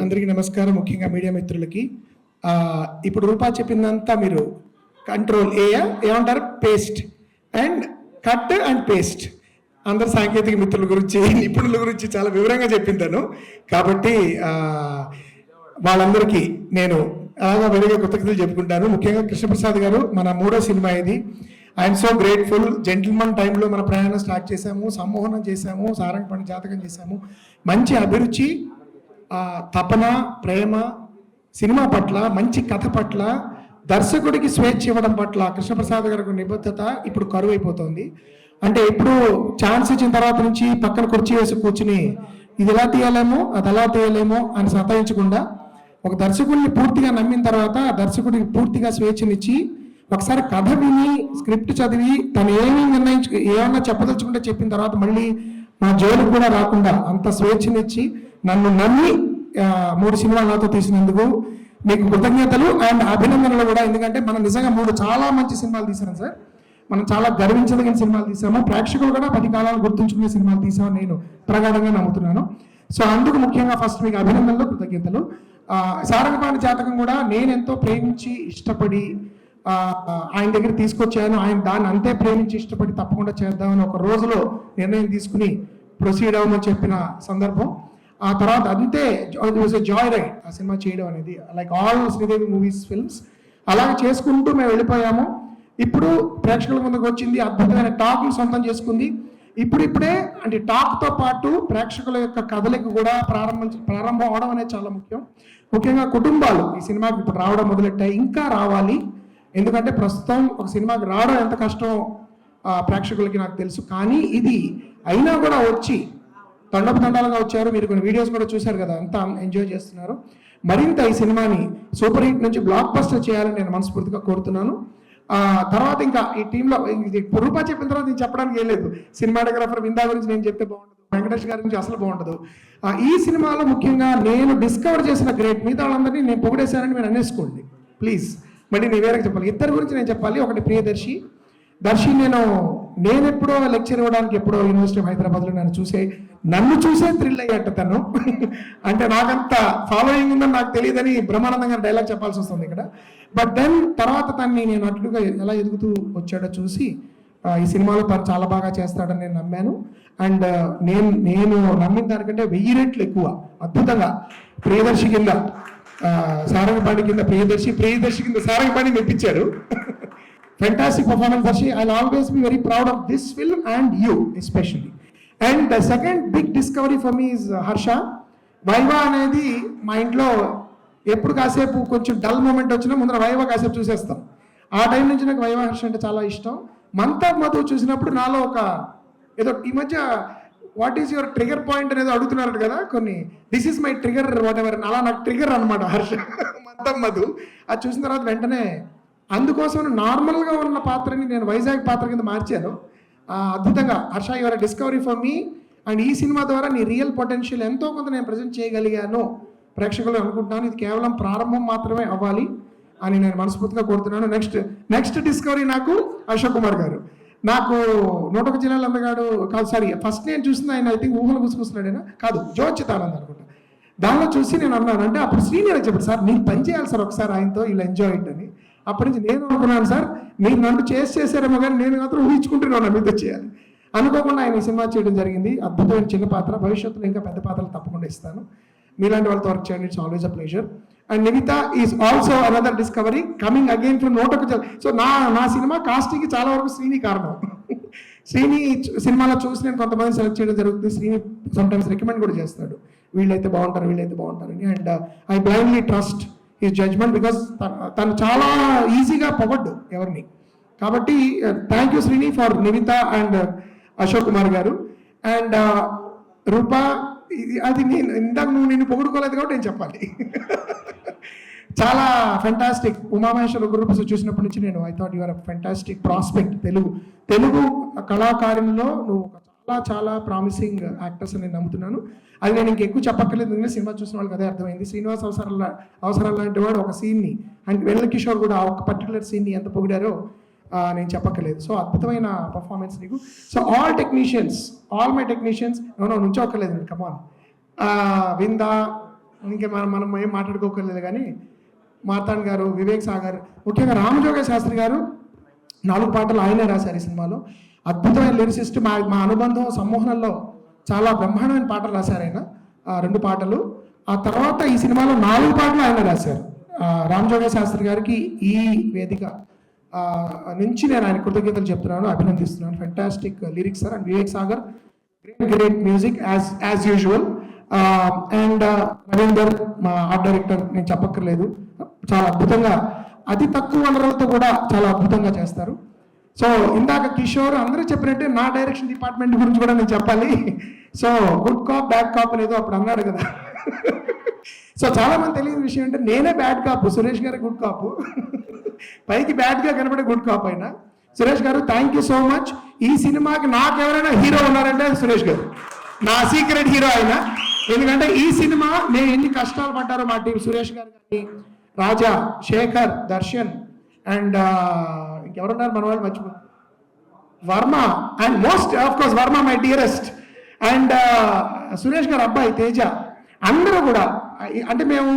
అందరికీ నమస్కారం. ముఖ్యంగా మీడియా మిత్రులకి. ఇప్పుడు రూపా చెప్పిందంతా మీరు కంట్రోల్ ఏ ఏమంటారు? Paste and cut and paste అందరు సాంకేతిక మిత్రుల గురించి నిపుణుల గురించి చాలా వివరంగా చెప్పింటాను కాబట్టి వాళ్ళందరికీ నేను అలాగా వేరేగా కృతజ్ఞతలు చెప్పుకుంటాను. ముఖ్యంగా కృష్ణప్రసాద్ గారు మన మూడో సినిమా ఇది. ఐఎమ్ సో గ్రేట్ఫుల్ జెంటిల్మన్ టైంలో మన ప్రయాణం స్టార్ట్ చేశాము. సమ్మోహనం చేశాము. సారంగ జాతకం చేశాము. మంచి అభిరుచి ఆ, తపన ప్రేమ సినిమా పట్ల మంచి కథ పట్ల దర్శకుడికి స్వేచ్ఛ ఇవ్వడం పట్ల కృష్ణప్రసాద్ గారికి నిబద్ధత ఇప్పుడు కరువు అయిపోతుంది అంటే ఇప్పుడు ఛాన్స్ ఇచ్చిన తర్వాత నుంచి పక్కన కుర్చీ వేసి కూర్చుని ఇది ఎలా తీయలేమో అది ఎలా తీయలేమో అని సతాయించకుండా ఒక దర్శకుడిని పూర్తిగా నమ్మిన తర్వాత ఆ దర్శకుడికి పూర్తిగా స్వేచ్ఛనిచ్చి ఒకసారి కథ విని స్క్రిప్ట్ చదివి తను ఏమీ నిర్ణయించు ఏమన్నా చెప్పదలుచుకుంటే చెప్పిన తర్వాత మళ్ళీ మా జోలికి కూడా రాకుండా అంత స్వేచ్ఛనిచ్చి నన్ను నమ్మి మూడు సినిమాలు నాతో తీసినందుకు మీకు కృతజ్ఞతలు అండ్ అభినందనలు కూడా. ఎందుకంటే మనం నిజంగా మూడు చాలా మంచి సినిమాలు తీశాను సార్. మనం చాలా గర్వించదగిన సినిమాలు తీసాము ప్రేక్షకులు కూడా పది కాలాలు గుర్తుంచుకునే సినిమాలు తీసామని నేను ప్రగాఢంగా నమ్ముతున్నాను. సో అందుకు ముఖ్యంగా ఫస్ట్ మీకు అభినందనలు కృతజ్ఞతలు. సారంగపాణి జాతకం కూడా నేను ఎంతో ప్రేమించి ఇష్టపడి ఆయన దగ్గర తీసుకొచ్చాను. ఆయన దాన్ని అంతే ప్రేమించి ఇష్టపడి తప్పకుండా చేద్దామని ఒక రోజులో నిర్ణయం తీసుకుని ప్రొసీడ్ అవ్వమని చెప్పిన సందర్భం. ఆ తర్వాత అంతే జాయ్ రైడ్ ఆ సినిమా చేయడం అనేది like all Sridevi movies films అలాగే చేసుకుంటూ మేము వెళ్ళిపోయాము. ఇప్పుడు ప్రేక్షకుల ముందుకు వచ్చింది అద్భుతమైన టాక్ సొంతం చేసుకుంది. ఇప్పుడు ఇప్పుడే అంటే టాక్తో పాటు ప్రేక్షకుల యొక్క కథలకు కూడా ప్రారంభం ప్రారంభం అవడం అనేది చాలా ముఖ్యం. ముఖ్యంగా కుటుంబాలు ఈ సినిమాకి ఇప్పుడు రావడం మొదలెట్టాయి ఇంకా రావాలి. ఎందుకంటే ప్రస్తుతం ఒక సినిమాకి రావడం ఎంత కష్టం ఆ, ప్రేక్షకులకి నాకు తెలుసు. కానీ ఇది అయినా కూడా వచ్చి తండపు తండాలుగా వచ్చారు. మీరు కొన్ని వీడియోస్ కూడా చూశారు కదా అంతా ఎంజాయ్ చేస్తున్నారు. మరింత ఈ సినిమాని సూపర్ హిట్ నుంచి బ్లాక్ బస్టర్ చేయాలని నేను మనస్ఫూర్తిగా కోరుతున్నాను. తర్వాత ఇంకా ఈ టీంలో రూపా చెప్పిన తర్వాత నేను చెప్పడానికి ఏం లేదు. సినిమాటోగ్రాఫర్ విందా గురించి నేను చెప్తే బాగుండదు. వెంకటేష్ గారి గురించి అసలు బాగుండదు. ఈ సినిమాలో ముఖ్యంగా నేను డిస్కవర్ చేసిన గ్రేట్ మిగతా వాళ్ళందరినీ నేను పొగిడేశానని మీరు అనేసుకోండి. ప్లీజ్ మళ్ళీ నేను వేరే చెప్పాలి. ఇద్దరి గురించి నేను చెప్పాలి. ఒకటి ప్రియదర్శి. దర్శి నేను నేను ఎప్పుడో లెక్చర్ ఇవ్వడానికి ఎప్పుడో యూనివర్సిటీ ఆఫ్ హైదరాబాద్లో నన్ను చూసే నన్ను చూసే థ్రిల్ అయ్యట తను. అంటే నాకంత ఫాలోయింగ్ ఉందని నాకు తెలియదని బ్రహ్మానందంగా డైలాగ్ చెప్పాల్సి వస్తుంది ఇక్కడ. బట్ దెన్ తర్వాత తన్ని నేను అట్లుగా ఎలా ఎదుగుతూ వచ్చాడో చూసి ఈ సినిమాలో తను చాలా బాగా చేస్తాడని నేను నమ్మాను. అండ్ నేను నేను నమ్మిన దానికంటే వెయ్యి రెట్లు ఎక్కువ అద్భుతంగా. ప్రియదర్శి కింద సారంగపాణి కింద ప్రియదర్శి ప్రియదర్శి కింద సారంగపాణి తెప్పించారు fantastic performance Darshi. I'll always be very proud of this film and you especially. And the second big discovery for me is Harsha Viva అనేది మా ఇంట్లో ఎప్పుడు కాసేపు కొంచెం డల్ మూమెంట్ వచ్చినా ముందర వైవా కాసేపు చూసేస్తాం. ఆ టైం నుంచి నాకు వైవా హర్ష అంటే చాలా ఇష్టం. మంత్ ఆఫ్ మధు చూసినప్పుడు నాలో ఒక ఏదో ఈ మధ్య what is your trigger point అనేది అడుగుతున్నారు కదా కొన్ని. This is my trigger whatever అలా నాకు ట్రిగర్ అనమాట హర్ష మంత్ మధు అది చూసిన తర్వాత వెంటనే అందుకోసం నార్మల్గా ఉన్న పాత్రని నేను వైజాగ్ పాత్ర కింద మార్చాను. అద్భుతంగా. Harsha your discovery for me and ఈ సినిమా ద్వారా నీ రియల్ పొటెన్షియల్ ఎంతో కొంత నేను ప్రజెంట్ చేయగలిగాను. ప్రేక్షకులు అనుకుంటున్నాను ఇది కేవలం ప్రారంభం మాత్రమే అవ్వాలి అని నేను మనస్ఫూర్తిగా కోరుతున్నాను. నెక్స్ట్ నెక్స్ట్ డిస్కవరీ నాకు అశోక్ కుమార్ గారు. నాకు నూట ఒక జిల్లాల అందగాడు కాదు సారీ ఫస్ట్ నేను చూసిన ఆయన ఐ థింక్ ఊహలు గుసగుస్తున్నాడేనా కాదు జోచితానంద్ అనుకుంటా. దానిలో చూసి నేను అన్నాను అంటే అప్పుడు శ్రీనివాస్ చెప్పాడు సార్ మీరు పని చేయాలి సార్ ఒకసారి ఆయనతో ఇలా ఎంజాయ్ అని అప్పటి నుంచి నేను అనుకున్నాను సార్ మీరు నన్ను చేసి చేశారేమో కానీ నేను మాత్రం ఊహించుకుంటున్నాను మీతో చేయాలి అనుకోకుండా ఆయన ఈ సినిమా చేయడం జరిగింది. అద్భుతమైన చిన్న పాత్ర. భవిష్యత్తులో ఇంకా పెద్ద పాత్రలు తప్పకుండా ఇస్తాను. మీలాంటి వాళ్ళతో వర్క్ చేయండి. It's always a pleasure and Nivitha is also another discovery coming again from నోటకు so నా నా సినిమా కాస్టింగ్కి చాలా వరకు శ్రీని కారణం. శ్రీని సినిమాలో చూసి నేను కొంతమంది సెలెక్ట్ చేయడం జరుగుతుంది. శ్రీని సమ్టైమ్స్ రికమెండ్ కూడా చేస్తాడు. వీళ్ళైతే బాగుంటారు వీళ్ళైతే బాగుంటారని. అండ్ ఐ బ్లైండ్లీ ట్రస్ట్ ఈ జడ్జ్మెంట్ బికాస్ తను చాలా ఈజీగా పొగడ్డు ఎవరిని. కాబట్టి thank you Srini for Nivitha and Ashok Kumar garu. And Rupa uh, ఇది అది నేను ఇందాక నువ్వు నిన్ను పొగుడుకోలేదు కాబట్టి నేను చెప్పాలి. చాలా ఫెంటాస్టిక్ ఉమామహేశ్వర గురుప్రసాద్ చూసినప్పటి నుంచి నేను I thought your fantastic prospect Telugu Telugu కళాకారుల్లో నువ్వు చాలా చాలా ప్రామిసింగ్ యాక్టర్స్ అని నేను నమ్ముతున్నాను. అది నేను ఇంకెక్కువ చెప్పక్కర్లేదు. ఎందుకంటే సినిమా చూసిన వాళ్ళకి అదే అర్థమైంది. శ్రీనివాస్ అవసరాల అవసరాలు లాంటి వాడు ఒక సీన్ని అండ్ వెల్ల కిషోర్ కూడా ఆ ఒక పర్టికులర్ సీన్ని ఎంత పొగిడారో నేను చెప్పక్కర్లేదు. సో అద్భుతమైన పర్ఫార్మెన్స్ నీకు. So all technicians all my technicians no నుంచోక్కర్లేదు come on విందా ఇంకా మనం మనం ఏం మాట్లాడుకోకర్లేదు కానీ మార్తాండ్ గారు వివేక్ సాగర్ ముఖ్యంగా రామజోగ శాస్త్రి గారు నాలుగు పాటలు ఆయనే రాశారు ఈ సినిమాలో. అద్భుతమైన లిరిసిస్ట్ మా మా అనుబంధం సమ్మోహనంలో చాలా బ్రహ్మాండమైన పాటలు రాశారు ఆయన. ఆ రెండు పాటలు. ఆ తర్వాత ఈ సినిమాలో నాలుగు పాటలు ఆయన రాశారు. రామజోగ శాస్త్రి గారికి ఈ వేదిక. నుంచి నేను ఆయన కృతజ్ఞతలు చెప్తున్నాను అభినందిస్తున్నాను. Fantastic lyrics sir and Vivek Sagar great great music as as usual and Ravinder మా ఆర్ట్ డైరెక్టర్ నేను చెప్పక్కర్లేదు. చాలా అద్భుతంగా అతి తక్కువ వనరులతో కూడా చాలా అద్భుతంగా చేస్తారు. సో ఇందాక కిషోర్ అందరూ చెప్పినట్టే నా డైరెక్షన్ డిపార్ట్మెంట్ గురించి కూడా నేను చెప్పాలి. So good cop bad cop లేదో అప్పుడు అన్నాడు కదా. సో చాలామంది తెలియని విషయం అంటే నేనే బ్యాడ్ కాపు సురేష్ గారు గుడ్ కాపు పైకి బ్యాడ్గా కనబడే గుడ్ కాప్ అయినా. సురేష్ గారు థ్యాంక్ యూ సో మచ్ ఈ సినిమాకి నాకు ఎవరైనా హీరో ఉన్నారంటే సురేష్ గారు. నా సీక్రెట్ హీరో ఆయన ఎందుకంటే ఈ సినిమా నేను ఎన్ని కష్టాలు పడ్డారో మా టీం సురేష్ గారు కానీ రాజా శేఖర్ దర్శన్ అండ్ ఇంకెవరున్నారు? మన వాళ్ళు మర్చిపో Varma and most of course Varma my dearest and Suresh garu అబ్బాయి తేజ. అందరూ కూడా అంటే మేము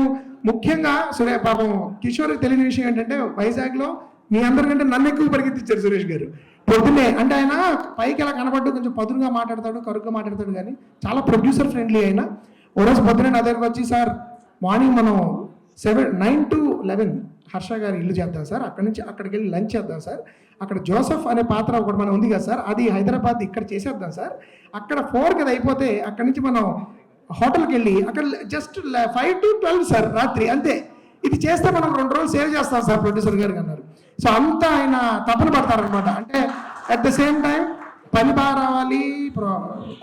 ముఖ్యంగా సురే పాపం కిషోర్ తెలియని విషయం ఏంటంటే వైజాగ్లో మీ అందరికంటే నన్ను ఎక్కువ పరిగెత్తించారు సురేష్ గారు. పొద్దున్నే అంటే ఆయన పైకి ఎలా కనబడ్డు కొంచెం పదునుగా మాట్లాడతాడు కరుగ్గా మాట్లాడతాడు కానీ చాలా ప్రొడ్యూసర్ ఫ్రెండ్లీ అయినా ఓ రోజు పొద్దున్నే నా దగ్గరకు వచ్చి సార్ మార్నింగ్ మనం seven nine to eleven Harsha గారి ఇల్లు చేద్దాం సార్. అక్కడి నుంచి అక్కడికి వెళ్ళి లంచ్ చేద్దాం సార్. అక్కడ జోసఫ్ అనే పాత్ర ఒకటి మనం ఉంది కదా సార్. అది హైదరాబాద్ ఇక్కడ చేసేద్దాం సార్. అక్కడ ఫోర్ కదా అయిపోతే అక్కడి నుంచి మనం హోటల్కి వెళ్ళి అక్కడ just five to twelve sir రాత్రి అంతే. ఇది చేస్తే మనం రెండు రోజులు సేవ్ చేస్తాం సార్ ప్రొడ్యూసర్ గారు అన్నారు. సో అంతా ఆయన తపన పడతారనమాట అంటే అట్ ద సేమ్ టైం పని బాగా రావాలి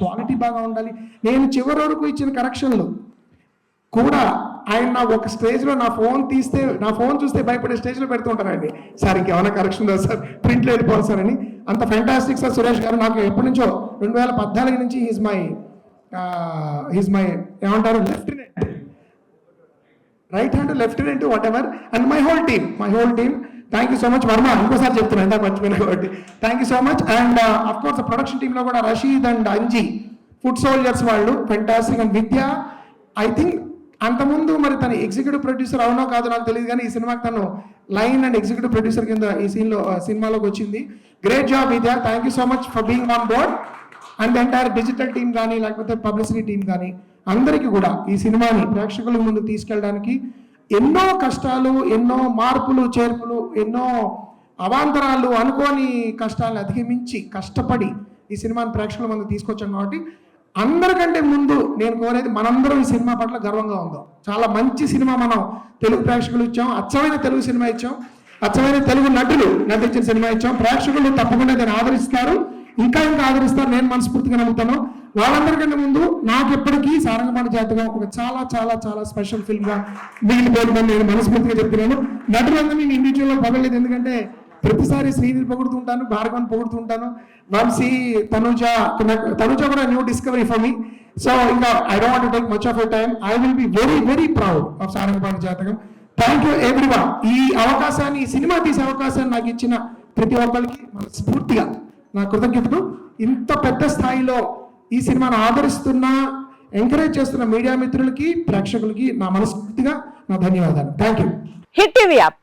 క్వాలిటీ బాగా ఉండాలి. నేను చివరి వరకు ఇచ్చిన కరెక్షన్లు కూడా ఆయన నా ఒక స్టేజ్లో నా ఫోన్ తీస్తే నా ఫోన్ చూస్తే భయపడే స్టేజ్లో పెడుతుంటారండి సార్ ఇంకేమైనా కరెక్షన్ ఉందా సార్? ప్రింట్లో వెళ్ళిపోవాలి సార్ అని. అంత ఫ్యాంటాస్టిక్ సార్ సురేష్ గారు. నాకు ఎప్పటి నుంచో రెండు వేల పద్నాలుగు నుంచి ఈజ్ మై ఈజ్ మై ఏమంటారు? Lieutenant right hand lieutenant whatever and my whole team my whole team thank you so much Varma ఇంకోసారి చెప్తున్నాను ఇందాక మర్చిపోయినా కాబట్టి. Thank you so much and of course production టీంలో కూడా Rasheed and Anji food soldiers వాళ్ళు. Fantastic and Vidya I think అంతకుముందు మరి తన ఎగ్జిక్యూటివ్ ప్రొడ్యూసర్ అవునో కాదు నాకు తెలియదు కానీ ఈ సినిమాకి తను లైన్ అండ్ ఎగ్జిక్యూటివ్ ప్రొడ్యూసర్ కింద ఈ సీన్లో సినిమాలోకి వచ్చింది. Great job Vidya thank you so much for being on board and entire digital team కానీ లేకపోతే పబ్లిసిటీ టీం కానీ అందరికీ కూడా ఈ సినిమాని ప్రేక్షకుల ముందు తీసుకెళ్ళడానికి ఎన్నో కష్టాలు ఎన్నో మార్పులు చేర్పులు ఎన్నో అవాంతరాలు అనుకోని కష్టాలను అధిగమించి కష్టపడి ఈ సినిమాని ప్రేక్షకుల ముందు తీసుకొచ్చాం కాబట్టి అందరికంటే ముందు నేను కోరేది మనందరం ఈ సినిమా పట్ల గర్వంగా ఉందాం. చాలా మంచి సినిమా మనం తెలుగు ప్రేక్షకులు ఇచ్చాం అచ్చమైన తెలుగు సినిమా ఇచ్చాం అచ్చమైన తెలుగు నటులు నటించిన సినిమా ఇచ్చాం. ప్రేక్షకులు తప్పకుండా దీన్ని ఆదరిస్తారు. ఇంకా ఇంకా ఆదరిస్తారు నేను మనస్ఫూర్తిగా నమ్ముతాను. వాళ్ళందరికంటే ముందు నాకు ఎప్పటికీ సారంగపాణి జాతిగా ఒక చాలా చాలా చాలా స్పెషల్ ఫిల్మ్గా మిగిలిపోతుందని నేను మనస్ఫూర్తిగా చెప్తున్నాను నటులందరినీ నేను ఇండివిజువల్గా పగలేదు ఎందుకంటే ప్రతిసారి శ్రీని పొగుడుతుంటాను భార్గవన్ పొగుడుతుంటాను. వంశీ తనుజ తనుజ కూడా new discovery for me so ఇంకా I don't take much of a time I will be very very proud of Sarangapani Jathakam thank you everyone ఈ అవకాశాన్ని ఈ సినిమా తీసే అవకాశాన్ని నాకు ఇచ్చిన ప్రతి ఒక్కరికి మనస్ఫూర్తిగా నా కృతజ్ఞతలు. ఇంత పెద్ద స్థాయిలో ఈ సినిమాను ఆదరిస్తున్న ఎంకరేజ్ చేస్తున్న మీడియా మిత్రులకి ప్రేక్షకులకి నా మనస్ఫూర్తిగా నా ధన్యవాదాలు. Thank you hit TV app